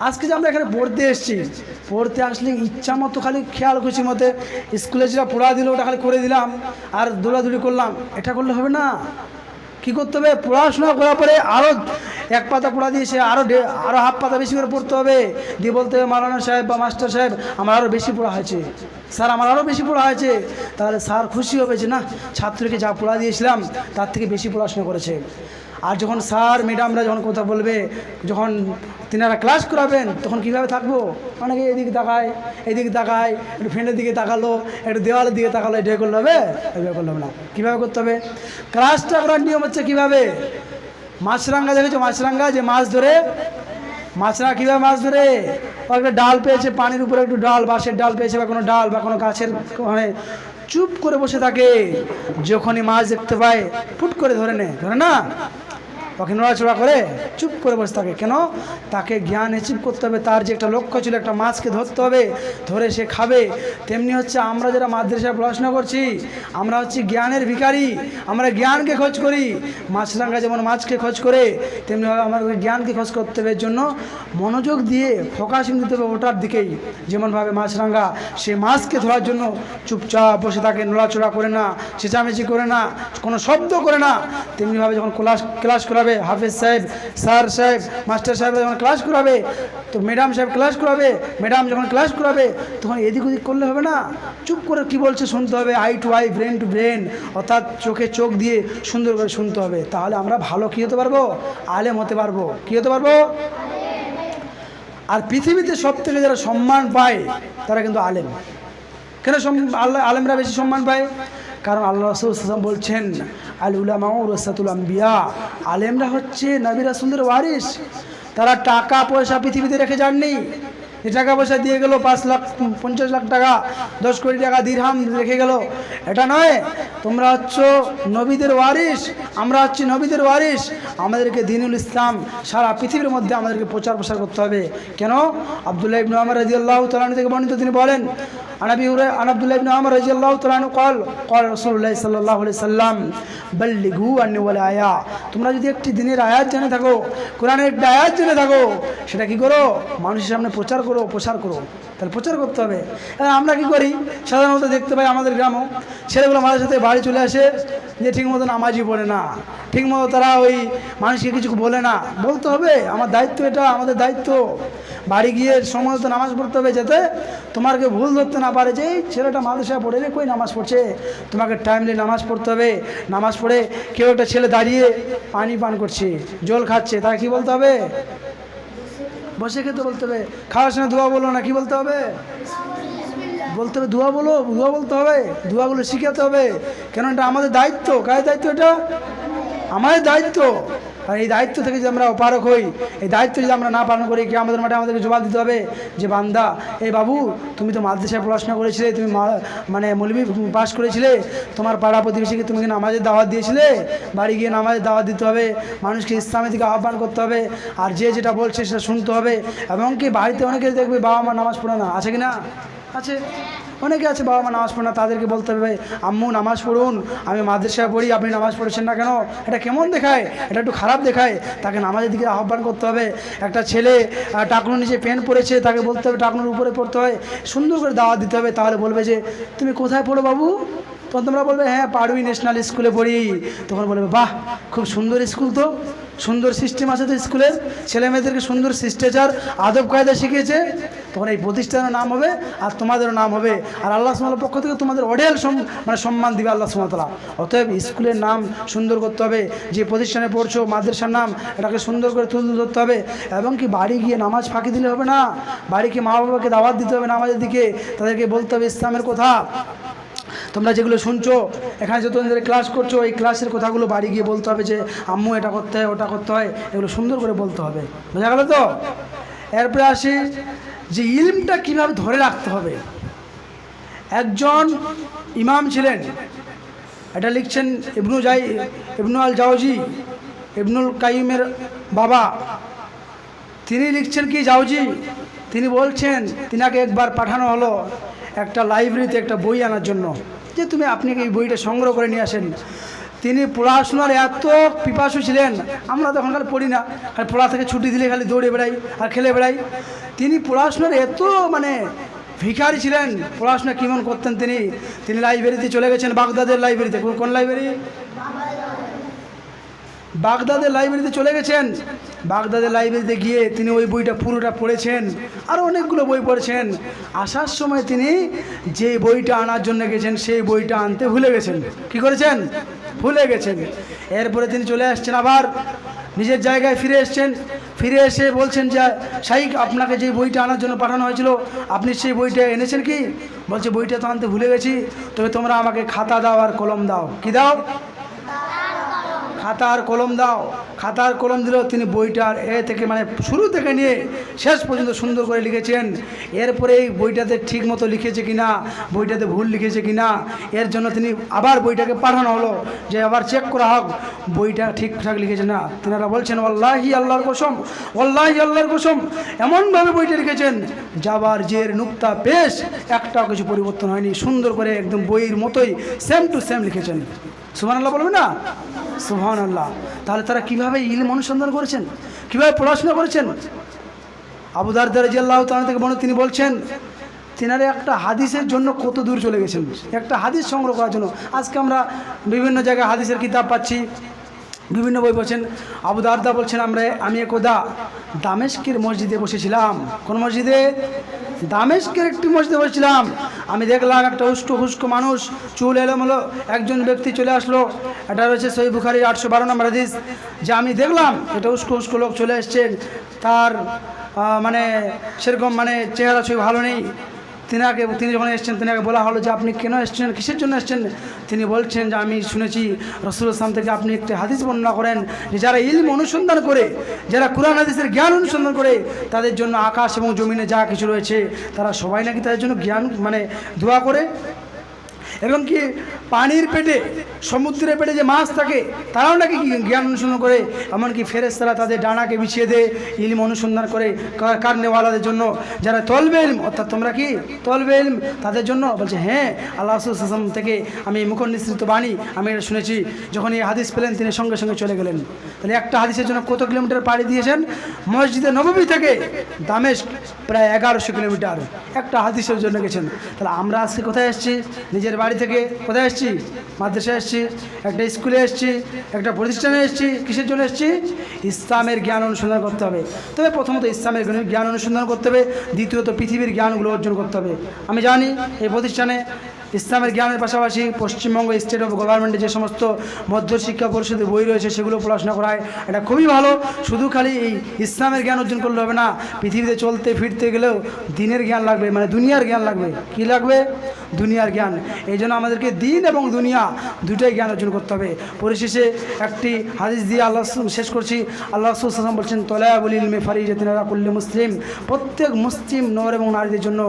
আজকে যে আমরা এখানে পড়তে এসেছি, পড়তে আসলে ইচ্ছা মতো খালি খেয়াল খুশি মতে স্কুলে যেটা পড়া দিল ওটা খালি করে দিলাম, আর দৌড়াদৌড়ি করলাম। এটা করলে হবে না। কি করতে হবে? পড়াশোনা করার পরে আরও এক পাতা পড়া দিয়েছে আরও আরও হাফ পাতা বেশি করে পড়তে হবে। দিয়ে বলতে হবে মালানা সাহেব বা মাস্টার সাহেব, আমার আরও বেশি পড়া হয়েছে। স্যার, আমার আরও বেশি পড়া হয়েছে। তাহলে স্যার খুশি হবে যে, না, ছাত্রকে যা পড়া দিয়েছিলাম, তার থেকে বেশি পড়াশোনা করেছে। আর যখন স্যার ম্যাডামরা যখন কথা বলবে, যখন তিনারা ক্লাস করাবেন, তখন কীভাবে থাকব? অনেকে এদিকে তাকায় এদিকে তাকায়, একটু ফ্রেন্ডের দিকে তাকালো, একটু দেওয়ালের দিকে তাকালো, এটা করলে হবে? এভাবে করলে হবে না। কীভাবে করতে হবে? ক্লাসটা করার নিয়ম হচ্ছে কীভাবে? মাছরাঙ্গা দেখেছ? মাছরাঙ্গা, যে মাছ ধরে, মাছরা কীভাবে মাছ ধরে? একটা ডাল পেয়েছে, পানির উপরে একটু ডাল, বাঁশের ডাল পেয়েছে, বা কোনো ডাল, বা কোনো গাছের মানে চুপ করে বসে থাকে। যখনই মাছ দেখতে পায়, ফুট করে ধরে নেয়। ধরে না? ওকে নড়াচড়া করে চুপ করে বসে থাকে। কেন? তাকে জ্ঞান অ্যাচিভ করতে হবে। তার যে একটা লক্ষ্য ছিল, একটা মাছকে ধরতে হবে, ধরে সে খাবে। তেমনি হচ্ছে আমরা যারা মাদ্রাসায় পড়াশোনা করছি, আমরা হচ্ছে জ্ঞানের ভিখারি, আমরা জ্ঞানকে খোঁজ করি। মাছরাঙ্গা যেমন মাছকে খোঁজ করে তেমনিভাবে আমাদের জ্ঞানকে খোঁজ করতে হবে। এর জন্য মনোযোগ দিয়ে, ফোকাসিং দিতে হবে ওটার দিকেই। যেমনভাবে মাছরাঙ্গা সে মাছকে ধরার জন্য চুপচাপ বসে থাকে, নড়াচড়া করে না, চেঁচামেচি করে না, কোনো শব্দ করে না। তেমনিভাবে যখন ক্লাস ক্লাস করাবে, হাফেজ সাহেব, স্যার সাহেব, মাস্টার সাহেব যখন ক্লাস করাবে, তো ম্যাডাম সাহেব ক্লাস করাবে ম্যাডাম যখন ক্লাস করাবে, তখন এদিক ওদিক করলে হবে না? চুপ করে কি বলছে শুনতে হবে eye to eye brain to brain অর্থাৎ চোখে চোখ দিয়ে সুন্দর করে শুনতে হবে। তাহলে আমরা ভালো কী হতে পারব? আলেম হতে পারব। কী হতে পারব? আর পৃথিবীতে সব থেকে যারা সম্মান পায়, তারা কিন্তু আলেম। কেন আল্লাহ আলেমরা বেশি সম্মান পায়? কারণ আল্লাহ রসুল বলছেন আল উলামা রসাতুল আম্বিয়া আলেমরা হচ্ছে নবী রাসুলদের ওয়ারিস তারা টাকা, পয়সা পৃথিবীতে রেখে যাননি। যে টাকা পয়সা দিয়ে গেল পাঁচ লাখ পঞ্চাশ লাখ টাকা, দশ কোটি টাকা দিরহাম রেখে গেল। এটা নয়, তোমরা হচ্ছ নবীদের ওয়ারিস আমরা হচ্ছি নবীদের ওয়ারিস আমাদেরকে দিনুল ইসলাম সারা পৃথিবীর মধ্যে আমাদেরকে প্রচার প্রসার করতে হবে। কেন? আবদুল্লাহ ইবনু আমর রাজি আল্লাহ তালানু থেকে বর্ণিত তিনি বলেন আনাবি উরে আনাবদুল্লাহ ইবনু আমর রাজি আল্লাহ তালানু কল কল রসুল্লাহ সাল্লাহ সাল্লাম বল্লিঘু আন্নি বলে আয়া তোমরা যদি একটি দিনের আয়াত জেনে থাকো, কোরআনের আয়াত জেনে থাকো, সেটা কি করো? মানুষের সামনে প্রচার করো। প্রসার করো। তাহলে প্রচার করতে হবে। আমরা কি করি? সাধারণত দেখতে পাই আমাদের গ্রামও ছেলেগুলো আমাদের সাথে বাড়ি চলে আসে যে ঠিক মতো নামাজই পড়ে না। ঠিক মতো তারা ওই মানুষকে কিছু বলে না। বলতে হবে, আমার দায়িত্ব এটা, আমাদের দায়িত্ব। বাড়ি গিয়ে সময় মতো নামাজ পড়তে হবে যাতে তোমাকে ভুল ধরতে না পারে যে ছেলেটা মাদ্রাসা পড়ে রে, কই নামাজ পড়ছে? তোমাকে টাইমলি নামাজ পড়তে হবে। নামাজ পড়ে কেউ একটা ছেলে দাঁড়িয়ে পানি পান করছে, জল খাচ্ছে, তাকে কি বলতে হবে? বসে খেতে বলতে হবে। খাওয়ার সময় ধোয়া বলো না, কি বলতে হবে? বলতে হবে ধোয়া বলো ধোয়া বলতে হবে ধোয়াগুলো শিখাতে হবে। কেন এটা আমাদের দায়িত্ব। কার দায়িত্ব এটা? আমাদের দায়িত্ব। আর এই দায়িত্ব থেকে যদি আমরা অপারক হই, এই দায়িত্ব যদি আমরা না পালন করি, কি আমাদের মাঠে আমাদেরকে জবাব দিতে হবে? যে বান্দা এই বাবু, তুমি তো মাদ্রাসায় পড়াশোনা করেছিলে, তুমি মানে মৌলবি পাস করেছিলে, তোমার পাড়া প্রতিবেশীকে তুমি নামাজের দাওয়াত দিয়েছিলে? বাড়ি গিয়ে নামাজের দাওয়াত দিতে হবে, মানুষকে ইসলামের দিকে আহ্বান করতে হবে, আর যে যেটা বলছে সেটা শুনতে হবে। এবং কি বাড়িতে অনেকে দেখবে বাবা মা নামাজ পড়ে না, আছে কি না? আছে। অনেকে আছে বাবা মা নামাজ পড়ে না, তাদেরকে বলতে হবে আম্মু, নামাজ পড়ুন, আমি মাদ্রাসায় পড়ি, আপনি নামাজ পড়েছেন না কেন? এটা কেমন দেখায়? এটা একটু খারাপ দেখায়। তাকে নামাজের দিকে আহ্বান করতে হবে। একটা ছেলে টাকনুর নিচে পেন পড়েছে, তাকে বলতে হবে টাকনুর উপরে পড়তে হয়। সুন্দর করে দাওয়াত দিতে হবে, তাহলে বলবে যে, তুমি কোথায় পড়ো বাবু? তখন তোমরা বলবে হ্যাঁ পাড়ুই ন্যাশনাল স্কুলে পড়ি। তখন বলবে, বাহ, খুব সুন্দর স্কুল তো। সুন্দর সিস্টেম আছে তো স্কুলের ছেলে মেয়েদেরকে সুন্দর শিষ্টাচার, আদব কায়দা শিখিয়েছে। তখন এই প্রতিষ্ঠানের নাম হবে আর তোমাদেরও নাম হবে। আর আল্লাহ সুমাতার পক্ষ থেকে তোমাদের অডেল মানে সম্মান দিবে আল্লাহ সুমাতলা অতএব স্কুলের নাম সুন্দর করতে হবে। যে প্রতিষ্ঠানে পড়ছো, মাদ্রাসার নাম, এটাকে সুন্দর করে তুলে ধরতে হবে। এবং কি বাড়ি গিয়ে নামাজ ফাঁকি দিলে হবে না? বাড়িকে মা বাবাকে দাওয়াত দিতে হবে নামাজের দিকে। তাদেরকে বলতে হবে ইসলামের কথা। তোমরা যেগুলো শুনছো, এখানে যে তোমাদের ক্লাস করছ, এই ক্লাসের কথাগুলো বাড়ি গিয়ে বলতে হবে যে, আম্মু এটা করতে হয়, ওটা করতে হয়, এগুলো সুন্দর করে বলতে হবে। বোঝা গেল তো? এরপরে আসি যে, ইলমটা কীভাবে ধরে রাখতে হবে? একজন ইমাম ছিলেন, এটা লিখছেন ইবনু জাই ইবনু আল জাওজি ইবনুল কাইমের বাবা। তিনি লিখছেন কি জাউজি তিনি বলছেন, তিনাকে একবার পাঠানো হলো একটা লাইব্রেরিতে একটা বই আনার জন্য। যে তুমি আপনি এই বইটা সংগ্রহ করে নিয়ে আসেন। তিনি পড়াশোনার এত পিপাসু ছিলেন, আমরা তখন খালি পড়ি না। খালি পড়া থেকে ছুটি দিলে খালি দৌড়ে বেড়াই আর খেলে বেড়াই। তিনি পড়াশোনার এত মানে ভিখারি ছিলেন, পড়াশোনা কেমন করতেন তিনি? তিনি লাইব্রেরিতে চলে গেছেন, বাগদাদের লাইব্রেরিতে কোন- কোন লাইব্রেরি বাগদাদের লাইব্রেরিতে চলে গেছেন। বাগদাদের লাইব্রেরিতে গিয়ে তিনি ওই বইটা পুরোটা পড়েছেন, আর অনেকগুলো বই পড়েছেন। আসার সময় তিনি যে বইটা আনার জন্য গেছেন, সেই বইটা আনতে ভুলে গেছেন। কি করেছেন? ভুলে গেছেন। এরপরে তিনি চলে আসছেন আবার, নিজের জায়গায় ফিরে এসছেন। ফিরে এসে বলছেন যে শাইক আপনাকে যে বইটা আনার জন্য পাঠানো হয়েছিল, আপনি সেই বইটা এনেছেন কি? বলছে, বইটা তো আনতে ভুলে গেছি, তবে তোমরা আমাকে খাতা দাও আর কলম দাও। কি দাও? খাতার কলম দাও। খাতার কলম দিলেও তিনি বইটার এ থেকে মানে শুরু থেকে নিয়ে শেষ পর্যন্ত সুন্দর করে লিখেছেন। এরপরে এই বইটাতে ঠিক মতো লিখেছে কিনা, বইটাতে ভুল লিখেছে কিনা, এর জন্য তিনি আবার বইটাকে পাঠানো হলো যে আবার চেক করা হোক। বইটা ঠিকঠাক লিখেছে না। তিনারা বলছেন অল্লাহি আল্লাহর কসম অল্লাহি আল্লাহর কসম। এমনভাবে বইটা লিখেছেন, যাবার জের নুক্তা পেশ একটাও কিছু পরিবর্তন হয়নি। সুন্দর করে একদম বইয়ের মতোই সেম টু সেম লিখেছেন। সুমান আল্লাহ বলবে না? সুহান আল্লাহ তাহলে তারা কীভাবে ইলম অনুসন্ধান করেছেন? কীভাবে পড়াশোনা করেছেন? আবু দারদার আল্লাহ তাআলা থেকে বলে তিনি বলছেন, তিনারা একটা হাদিসের জন্য কত দূর চলে গেছেন? একটা হাদিস সংগ্রহ করার জন্য। আজকে আমরা বিভিন্ন জায়গায় হাদিসের কিতাব পাচ্ছি। বিভিন্ন বই বলছেন আবু দারদা বলছেন, আমরা, আমি একদা দামেস্কের মসজিদে বসেছিলাম। কোন মসজিদে? দামেস্কের একটি মসজিদে বসেছিলাম। আমি দেখলাম একটা উস্কু খুস্কো মানুষ, চুল এলোমেলো, একজন ব্যক্তি চলে আসলো। এটা রয়েছে সই বুখারি আটশো বারো নম্বর হাদিস, যে আমি দেখলাম এটা উস্কু উস্কো লোক চলে এসছেন। তার মানে সেরকম মানে চেহারা ছবি ভালো নেই। তিনাকে, তিনি যখন এসছেন, তিনাকে বলা হলো যে আপনি কেন এসছেন, কিসের জন্য এসছেন? তিনি বলছেন যে আমি শুনেছি রসুল ইসলাম থেকে আপনি একটি হাদিস বর্ণনা করেন যে যারা ইলম অনুসন্ধান করে, যারা কোরআন, হাদিসের জ্ঞান অনুসন্ধান করে, তাদের জন্য আকাশ এবং জমিনে যা কিছু রয়েছে, তারা সবাই নাকি তাদের জন্য জ্ঞান মানে দোয়া করে? এবং কি পানির পেটে, সমুদ্রের পেটে যে মাছ থাকে, তারাও নাকি জ্ঞান অনুসন্ধান করে? এমনকি ফেরেস তারা তাদের ডানাকে বিছিয়ে দেয়, ইলম অনুসন্ধান করে কার- কার জন্য। যারা তলবে ইলম, অর্থাৎ তোমরা কি তলবে ইলম, তাদের জন্য বলছে হ্যাঁ আল্লাহ আসলাম থেকে আমি মুখ নিঃসৃত বাণী, আমি এটা শুনেছি। যখন এই হাদিস পেলেন, তিনি সঙ্গে সঙ্গে চলে গেলেন। তাহলে একটা হাদিসের জন্য কত কিলোমিটার পাড়ি দিয়েছেন? মসজিদে নবমী থেকে দামেশ প্রায় এগারোশো কিলোমিটার। একটা হাদিসের জন্য গেছেন। তাহলে আমরা আজকে কোথায় এসেছি? নিজের বাড়ি থেকে কোথায় এসেছি? মাদ্রাসায় এসেছি, একটা স্কুলে এসেছি, একটা প্রতিষ্ঠানে এসেছি, কিসের জন্য এসেছি? ইসলামের জ্ঞান অনুসন্ধান করতে হবে। তবে প্রথমত ইসলামের জ্ঞান অনুসন্ধান করতে হবে, দ্বিতীয়ত পৃথিবীর জ্ঞানগুলো অর্জন করতে হবে। আমি জানি এই প্রতিষ্ঠানে ইসলামের জ্ঞানের পাশাপাশি পশ্চিমবঙ্গ স্টেট অফ গভর্নমেন্টে যে সমস্ত মধ্য শিক্ষা পরিষদের বই রয়েছে, সেগুলো পড়াশোনা করা হয় এটা খুবই ভালো। শুধু খালি এই ইসলামের জ্ঞান অর্জন করলে হবে না, পৃথিবীতে চলতে ফিরতে গেলেও দিনের জ্ঞান লাগবে মানে দুনিয়ার জ্ঞান লাগবে। কি লাগবে? দুনিয়ার জ্ঞান। এই জন্য আমাদেরকে দিন এবং দুনিয়া দুটোই জ্ঞান অর্জন করতে হবে। পরিশেষে একটি হাদিস দিয়ে আল্লাহ শেষ করছি। আল্লাহ রসুলাম বলছেন, তলায়াবুল ইলমে ফারিজা তিনারা কুল্লি মুসলিম। প্রত্যেক মুসলিম নর এবং নারীদের জন্য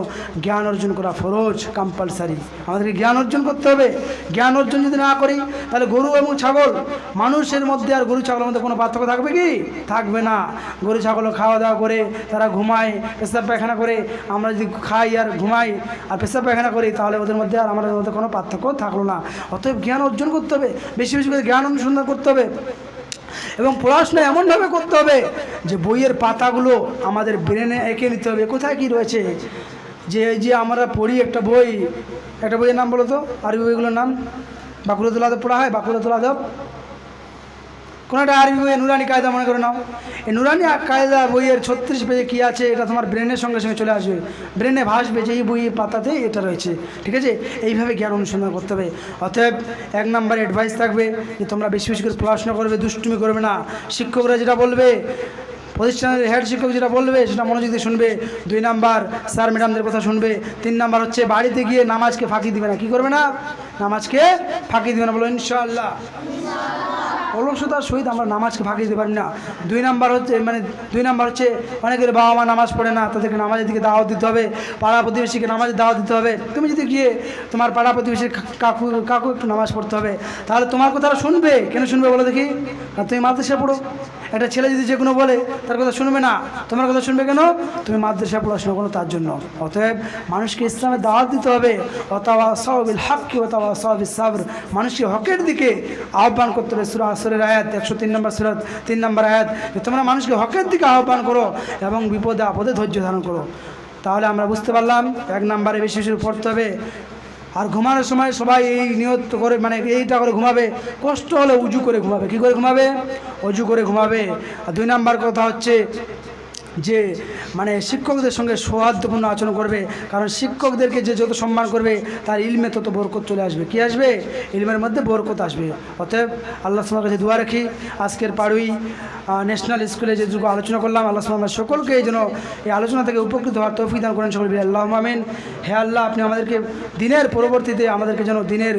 জ্ঞান অর্জন করা ফরজ কম্পালসারি আমাদেরকে জ্ঞান অর্জন করতে হবে। জ্ঞান অর্জন যদি না করি, তাহলে গরু এবং ছাগল, মানুষের মধ্যে আর গরু ছাগলের মধ্যে কোনো পার্থক্য থাকবে কি? থাকবে না। গরু ছাগল খাওয়া দাওয়া করে, তারা ঘুমায়, পেশাব পায়খানা করে। আমরা যদি খাই আর ঘুমাই আর পেশাব পায়খানা করি, তাহলে ওদের মধ্যে আর আমাদের মধ্যে কোনো পার্থক্য থাকল না। অতএব জ্ঞান অর্জন করতে হবে। বেশি বেশি করে জ্ঞান অনুসন্ধান করতে হবে। এবং পড়াশোনা এমনভাবে করতে হবে যে বইয়ের পাতাগুলো আমাদের ব্রেনে এঁকে নিতে হবে। কোথায় কি রয়েছে? যে এই যে আমরা পড়ি একটা বই একটা বইয়ের নাম বলো তো? আরবি বইগুলোর নাম? বাঁকুড়াতুল আদব পড়া হয়? বাঁকুড়াতুল আদব? কোনো একটা আরবি বইয়ে নুরানি কায়দা মনে করে নাও। এই নুরানি কায়দা বইয়ের ছত্রিশ পেজে কী আছে? এটা তোমার ব্রেনের সঙ্গে সঙ্গে চলে আসবে। ব্রেনে ভাসবে যে এই বইয়ের পাতাতে এটা রয়েছে। ঠিক আছে? এইভাবে জ্ঞান অনুসন্ধান করতে হবে। অতএব এক নাম্বার অ্যাডভাইস থাকবে যে তোমরা বেশি বেশি করে পড়াশোনা করবে, দুষ্টুমি করবে না। শিক্ষকরা যেটা বলবে প্রতিষ্ঠানের হেড শিক্ষক যেটা বলবে, সেটা মনোযোগ দিয়ে শুনবে। দুই নাম্বার স্যার ম্যাডামদের কথা শুনবে। তিন নাম্বার হচ্ছে বাড়িতে গিয়ে নামাজকে ফাঁকি দিবে না। কি করবে না? নামাজকে ফাঁকি দিবে না। বলো, ইনশাআল্লাহ। অলসতার সহিত আমরা নামাজকে ফাঁকি দিতে পারি না। দুই নাম্বার হচ্ছে মানে দুই নাম্বার হচ্ছে, অনেকের বাবা মা নামাজ পড়ে না, তাদেরকে নামাজের দিকে দাওয়াত দিতে হবে। পাড়া প্রতিবেশীকে নামাজের দাওয়াত দিতে হবে। তুমি যদি গিয়ে তোমার পাড়া প্রতিবেশীর কাকু কাকু একটু নামাজ পড়তে হবে, তাহলে তোমার কথাটা শুনবে। কেন শুনবে বলো দেখি? তুমি মাদ্রাসা পড়ো। একটা ছেলে যদি যে কোনো বলে, তার কথা শুনবে না। তোমার কথা শুনবে কেন? তুমি মাদ্রাসায় পড়াশোনা করো তার জন্য। অতএব মানুষকে ইসলামের দাওয়াত দিতে হবে। অথবা সহবিল হাক্কি অথবা সহবিল সাবর। মানুষকে হকের দিকে আহ্বান করতে হবে। সুরা আসরের আয়াত, একশো তিন নম্বর সুরাত তিন নম্বর আয়াত। যে তোমরা মানুষকে হকের দিকে আহ্বান করো এবং বিপদে আপদে ধৈর্য ধারণ করো। তাহলে আমরা বুঝতে পারলাম, এক নম্বরে বেশি বেশি পড়তে হবে। আর ঘুমানোর সময় সবাই এই নিয়ত করে মানে এইটা করে ঘুমাবে। কষ্ট হলে উজু করে ঘুমাবে। কি করে ঘুমাবে? অজু করে ঘুমাবে। আর দুই নাম্বার কথা হচ্ছে যে মানে শিক্ষকদের সঙ্গে সৌহার্দ্যপূর্ণ আচরণ করবে, কারণ শিক্ষকদেরকে যে যত সম্মান করবে, তার ইলমে তত বরকত চলে আসবে। কি আসবে? ইলমের মধ্যে বরকত আসবে। অতএব আল্লাহ সালার কাছে দোয়া রাখি। আজকের পাড়ুই ন্যাশনাল স্কুলে যে যুগ আলোচনা করলাম, আল্লাহ সালাম সকলকে এই এই আলোচনা থেকে উপকৃত হওয়ার তৌফিক দান করেন সকল আল্লাহ মামিন হে আল্লাহ, আপনি আমাদেরকে দিনের পরবর্তীতে আমাদেরকে যেন দিনের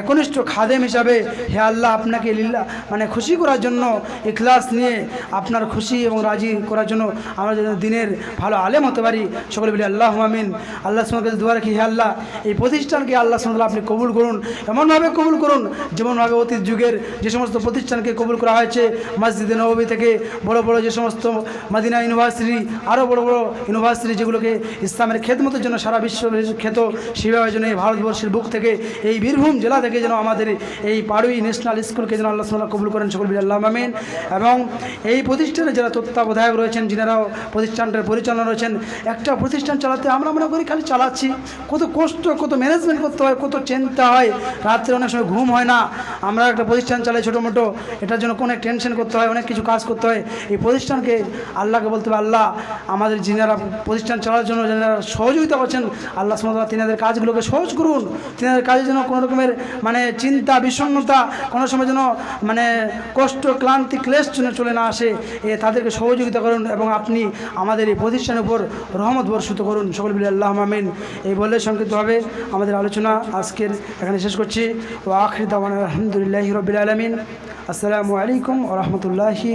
একনিষ্ঠ খাদেম হিসাবে, হে আল্লাহ, আপনাকে লীলা মানে খুশি করার জন্য ইখলাস নিয়ে আপনার খুশি এবং রাজি করার জন্য আমরা যেন দিনের ভালো আলেম হতে পারি। সকলে বলি, আল্লাহ মামিন আল্লাহ সঙ্গে কাছে দোয়া রাখি, হে আল্লাহ, এই প্রতিষ্ঠানকে আল্লাহ সাল্লাহ আপনি কবুল করুন। এমনভাবে কবুল করুন, যেমনভাবে অতীত যুগের যে সমস্ত প্রতিষ্ঠানকে কবুল করা হয়েছে, মসজিদে নবী থেকে বড় বড় যে সমস্ত মদিনা ইউনিভার্সিটি আরও বড় বড় ইউনিভার্সিটি যেগুলোকে ইসলামের খেদমতের জন্য সারা বিশ্ব খ্যাত সেভাবে যেন এই ভারতবর্ষের বুক থেকে, এই বীরভূম জেলা থেকে যেন আমাদের এই পাড়ুই ন্যাশনাল স্কুলকে যেন আল্লাহ সাল্লাহ কবুল করেন। সকল বিল, আল্লাহ মামিন এবং এই প্রতিষ্ঠানে যারা তত্ত্বাবধায়ক রয়েছেন, যিনারাও প্রতিষ্ঠানটার পরিচালনা রয়েছেন। একটা প্রতিষ্ঠান চালাতে আমরা মনে করি খালি চালাচ্ছি। কত কষ্ট, কত ম্যানেজমেন্ট করতে হয়, কত চিন্তা হয়। রাত্রে অনেক সময় ঘুম হয় না। আমরা একটা প্রতিষ্ঠান চালাই ছোটো মোটো এটার জন্য অনেক টেনশন করতে হয়, অনেক কিছু কাজ করতে হয়। এই প্রতিষ্ঠানকে আল্লাহকে বলতে হবে, আল্লাহ, আমাদের যিনারা প্রতিষ্ঠান চালার জন্য যারা সহযোগিতা করছেন, আল্লাহ সুমতলা তিনাদের কাজগুলোকে সহজ করুন। তিনাদের কাজের জন্য কোনো রকমের মানে চিন্তা, বিষণ্ণতা, কোনো সময় যেন মানে কষ্ট, ক্লান্তি, ক্লেশ চলে না আসে, এ তাদেরকে সহযোগিতা করুন এবং আপনি আমাদের এই প্রতিষ্ঠানের উপর রহমত বর্ষিত করুন। সকল বিল আল্লাহ মামিন এই বলে সংক্ষিপ্তভাবে আমাদের আলোচনা আজকের এখানে শেষ করছি। ও আখরি দাওয়ান আলহামদুলিল্লাহ রবিল আলমিন। আসসালামু আলাইকুম ও রহমতুল্লাহি